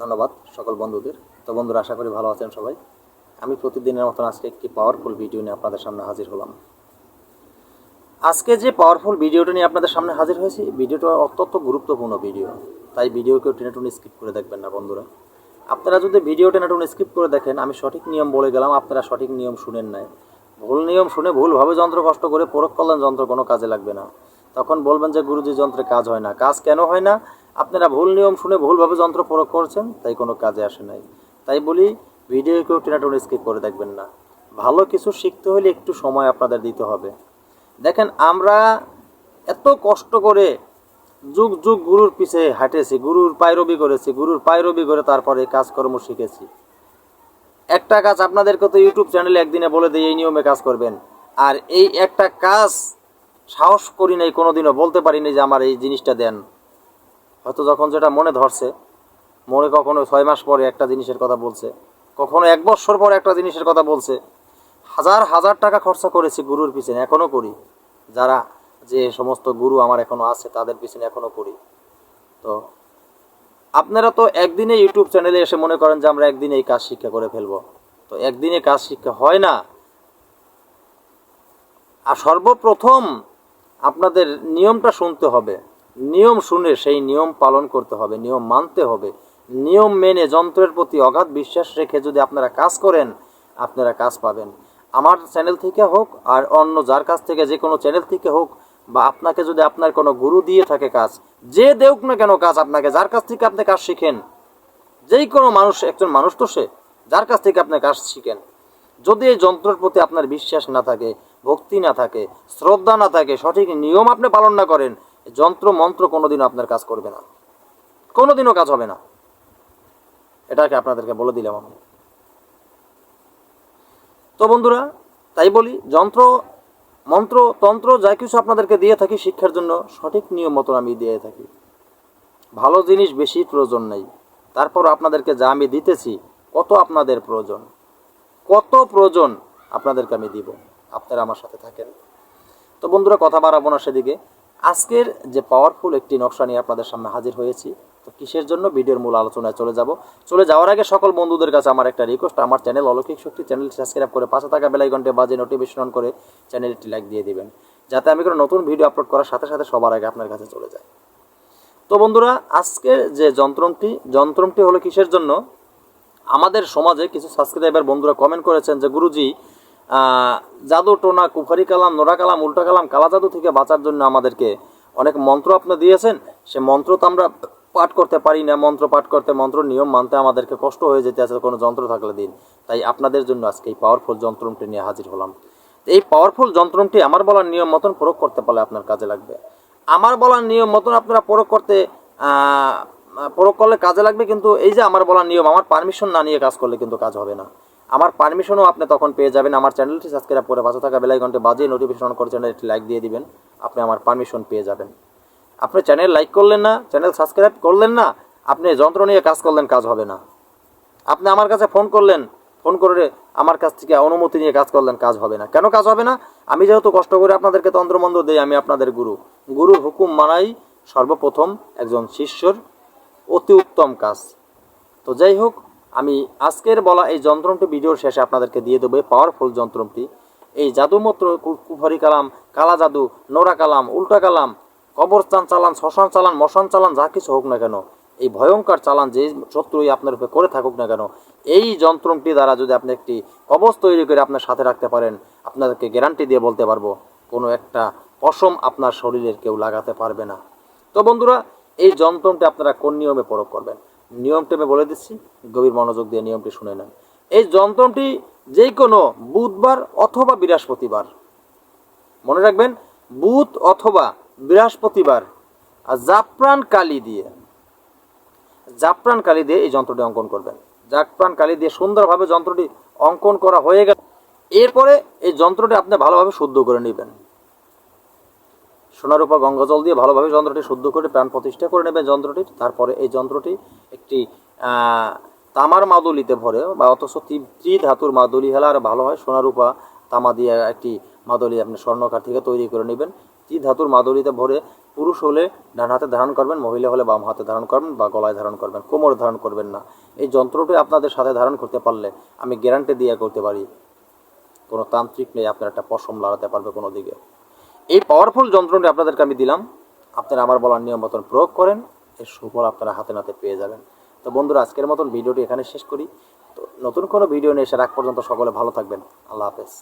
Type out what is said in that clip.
ধন্যবাদ সকল বন্ধুদের। তো বন্ধুরা, আশা করি ভালো আছেন সবাই। আমি প্রতিদিনের মতন আজকে একটি পাওয়ারফুল ভিডিও নিয়ে আপনাদের সামনে হাজির হলাম। আজকে যে পাওয়ারফুল ভিডিওটা নিয়ে আপনাদের সামনে হাজির হয়েছি ভিডিওটা অত্যন্ত গুরুত্বপূর্ণ ভিডিও তাই ভিডিও কেউ টেনে টুনে স্কিপ করে দেখবেন না বন্ধুরা। আপনারা যদি ভিডিও টেনে টুনে স্কিপ করে দেখেন, আমি সঠিক নিয়ম বলে গেলাম, আপনারা সঠিক নিয়ম শুনেন নাই। ভুল নিয়ম শুনে ভুলভাবে যন্ত্র কষ্ট করে প্রয়োগ করলেন যন্ত্র কোনো কাজে লাগবে না। তখন বলবেন যে, গুরুজি, যন্ত্রে কাজ হয় না। কাজ কেন হয় না? আপনারা ভুল নিয়ম শুনে ভুলভাবে যন্ত্র প্রয়োগ করছেন, তাই কোনো কাজে আসে নাই। তাই বলি ভিডিও কেউ টেনে স্কিপ করে দেখবেন না। ভালো কিছু শিখতে হলে একটু সময় আপনাদের দিতে হবে। দেখেন, আমরা এত কষ্ট করে যুগ যুগ গুরুর পিছে হাঁটেছি, গুরুর পায়রবি করেছি, গুরুর পায়রবি করে তারপরে কাজকর্ম শিখেছি। একটা কাজ আপনাদেরকে তো ইউটিউব চ্যানেলে একদিনে বলে দিই, এই নিয়মে কাজ করবেন। আর এই একটা কাজ সাহস করি নাই, কোনোদিনও বলতে পারিনি যে আমার এই জিনিসটা দেন। হয়তো যখন যেটা মনে ধরছে, মনে কখনো ছয় মাস পরে একটা জিনিসের কথা বলছে, কখনো এক বছর পরে একটা জিনিসের কথা বলছে। হাজার হাজার টাকা খরচা করেছি গুরুর পিছনে এখনও করি। যারা যে সমস্ত গুরু আমার এখনও আছে, তাদের পিছনে এখনও করি। তো আপনারা তো একদিনে ইউটিউব চ্যানেলে এসে মনে করেন যে আমরা একদিনে এই কাজ শিক্ষা করে ফেলব। তো একদিনে কাজ শিক্ষা হয় না। আর সর্বপ্রথম আপনাদের নিয়মটা শুনতে হবে। নিয়ম শুনে সেই নিয়ম পালন করতে হবে, নিয়ম মানতে হবে। নিয়ম মেনে যন্ত্রের প্রতি অগাধ বিশ্বাস রেখে যদি আপনারা কাজ করেন, আপনারা কাজ পাবেন। আমার চ্যানেল থেকে হোক আর অন্য যার কাছ থেকে যে কোনো চ্যানেল থেকে হোক বা আপনাকে যদি আপনার কোনো গুরু দিয়ে থাকে কাজ, যে দেউক না কেন কাজ আপনাকে, যার কাছ থেকে আপনি কাজ শিখেন, যেই কোনো মানুষ, একজন মানুষ তো সে, যার কাছ থেকে আপনি কাজ শিখেন। যদি এই যন্ত্রের প্রতি আপনার বিশ্বাস না থাকে, ভক্তি না থাকে, শ্রদ্ধা না থাকে, সঠিক নিয়ম আপনি পালন না করেন যন্ত্র মন্ত্র কোনোদিনও আপনার কাজ করবে না। কোনোদিনও কাজ হবে না। এটাকে আপনাদেরকে বলে দিলাম আমি। তো বন্ধুরা, তাই বলি, যন্ত্র, মন্ত্র, তন্ত্র, যা কিছু আপনাদেরকে দিয়ে থাকি শিক্ষার জন্য সঠিক নিয়ম মতন আমি দিয়ে থাকি। ভালো জিনিস বেশি প্রয়োজন নেই। তারপর আপনাদেরকে যা আমি দিতেছি, কত আপনাদের প্রয়োজন? কত প্রয়োজন আপনাদেরকে আমি দিব? আপনারা আমার সাথে থাকেন। তো বন্ধুরা, কথা বাড়াবো না সেদিকে। আজকের যে পাওয়ারফুল একটি নকশা নিয়ে আপনাদের সামনে হাজির হয়েছি, তো কিসের জন্য ভিডিওর মূল আলোচনায় চলে যাব? চলে যাওয়ার আগে সকল বন্ধুদের কাছে আমার একটা রিকোয়েস্ট আমার চ্যানেল অলৌকিক শক্তি চ্যানেল সাবস্ক্রাইব করে পাশে থাকা বেলাই ঘন্টে বাজে নোটিফিকেশন অন করে চ্যানেলটি লাইক দিয়ে দিবেন, যাতে আমি কোনো নতুন ভিডিও আপলোড করার সাথে সাথে সবার আগে আপনার কাছে চলে যায়। তো বন্ধুরা, আজকের যে যন্ত্রটি যন্ত্রটি হলো কিসের জন্য? আমাদের সমাজে কিছু সাবস্ক্রাইবার বন্ধুরা কমেন্ট করেছেন যে, গুরুজি জাদু টোনা, কুফারি কালাম, নোরা কালাম, উল্টা কালাম, কালা জাদু থেকে বাঁচার জন্য আমাদেরকে অনেক মন্ত্র আপনি দিয়েছেন। সে মন্ত্র তো আমরা পাঠ করতে পারি না, মন্ত্র পাঠ করতে, মন্ত্র নিয়ম মানতে আমাদেরকে কষ্ট হয়ে যেতে আছে কোনো যন্ত্র থাকলে দিন। তাই আপনাদের জন্য আজকে এই পাওয়ারফুল যন্ত্রটি নিয়ে হাজির হলাম। এই পাওয়ারফুল যন্ত্রটি আমার বলার নিয়ম মতন প্রয়োগ করতে পারলে আপনার কাজে লাগবে। আমার বলার নিয়ম মতন আপনারা প্রয়োগ করতে প্রয়োগ করলে কাজে লাগবে, কিন্তু এই যে আমার বলার নিয়ম, আমার পারমিশন না নিয়ে কাজ করলে কিন্তু কাজ হবে না। আমার পারমিশনও আপনি তখন পেয়ে যাবেন। আমার চ্যানেলটি সাবস্ক্রাইব করে পাশে থাকা বেলাই ঘন্টে বাজিয়ে নোটিফিকেশন করে চ্যানেলটি লাইক দিয়ে দিবেন। আপনি আমার পারমিশন পেয়ে যাবেন। আপনি চ্যানেল লাইক করলেন না চ্যানেল সাবস্ক্রাইব করলেন না, আপনি যন্ত্র নিয়ে কাজ করলেন, কাজ হবে না। আপনি আমার কাছে ফোন করলেন ফোন করে আমার কাছ থেকে অনুমতি নিয়ে কাজ করলেন, কাজ হবে না। কেন কাজ হবে না? আমি যেহেতু কষ্ট করে আপনাদেরকে তন্ত্রমন্ত্র দিই, আমি আপনাদের গুরু। গুরুর হুকুম মানাই সর্বপ্রথম একজন শিষ্যর অতি উত্তম কাজ। তো যাই হোক আমি আজকের বলা এই যন্ত্রটি ভিডিওর শেষে আপনাদেরকে দিয়ে দেবো, এই পাওয়ারফুল যন্ত্রটি এই জাদুমত্র কুফারি কালাম, কালা জাদু, নোরা কালাম, উল্টা কালাম, কবরস্থান চালান, শ্মশান চালান, মশান চালান, যা কিছু হোক না কেন, এই ভয়ঙ্কর চালান যে শত্রুই আপনার উপরে করে থাকুক না কেন, এই যন্ত্রটি দ্বারা যদি আপনি একটি কবচ তৈরি করে আপনার সাথে রাখতে পারেন, আপনাদেরকে গ্যারান্টি দিয়ে বলতে পারব, কোনো একটা পশম আপনার শরীরের কেউ লাগাতে পারবে না। তো বন্ধুরা, এই যন্ত্রটি আপনারা কোন নিয়মে প্রয়োগ করবেন? নিয়মটি আমি বলে দিচ্ছি, গভীর মনোযোগ দিয়ে নিয়মটি শুনে নেন। এই যন্ত্রটি যে কোনো বুধবার অথবা বৃহস্পতিবার, মনে রাখবেন, বুধ অথবা বৃহস্পতিবার, আর জাফরান কালি দিয়ে, জাফরান কালি দিয়ে এই যন্ত্রটি অঙ্কন করবেন। জাফরান কালি দিয়ে সুন্দরভাবে যন্ত্রটি অঙ্কন করা হয়ে গেল। এরপরে এই যন্ত্রটি আপনি ভালোভাবে শুদ্ধ করে নেবেন। সোনারূপা গঙ্গা জল দিয়ে ভালোভাবে যন্ত্রটি শুদ্ধ করে প্রাণ প্রতিষ্ঠা করে নেবেন যন্ত্রটির। তারপরে এই যন্ত্রটি একটি তামার মাদুলিতে ভরে বা অথচ ত্রি- ত্রি ধাতুর মাদুলি হলে আর ভালো হয়। সোনারূপা তামা দিয়ে একটি মাদুলি আপনি স্বর্ণকার থেকে তৈরি করে নেবেন। ত্রি ধাতুর মাদুলিতে ভরে পুরুষ হলে ডান হাতে ধারণ করবেন, মহিলা হলে বাম হাতে ধারণ করবেন বা গলায় ধারণ করবেন, কোমরে ধারণ করবেন না। এই যন্ত্রটি আপনাদের সাথে ধারণ করতে পারলে আমি গ্যারান্টি দিয়ে করতে পারি। কোনো তান্ত্রিক নেই, আপনার একটা পশম লড়াতে পারবে কোনো দিকে। এই পাওয়ারফুল যন্ত্রটি আপনাদেরকে আমি দিলাম। আপনারা আমার বলার নিয়ম মতন প্রয়োগ করেন। এর সুফল আপনারা হাতে নাতে পেয়ে যাবেন। তো বন্ধুরা, আজকের মতন ভিডিওটি এখানে শেষ করি। তো নতুন কোনো ভিডিও নিয়ে এসে রাখ পর্যন্ত সকলে ভালো থাকবেন। আল্লাহ হাফেজ।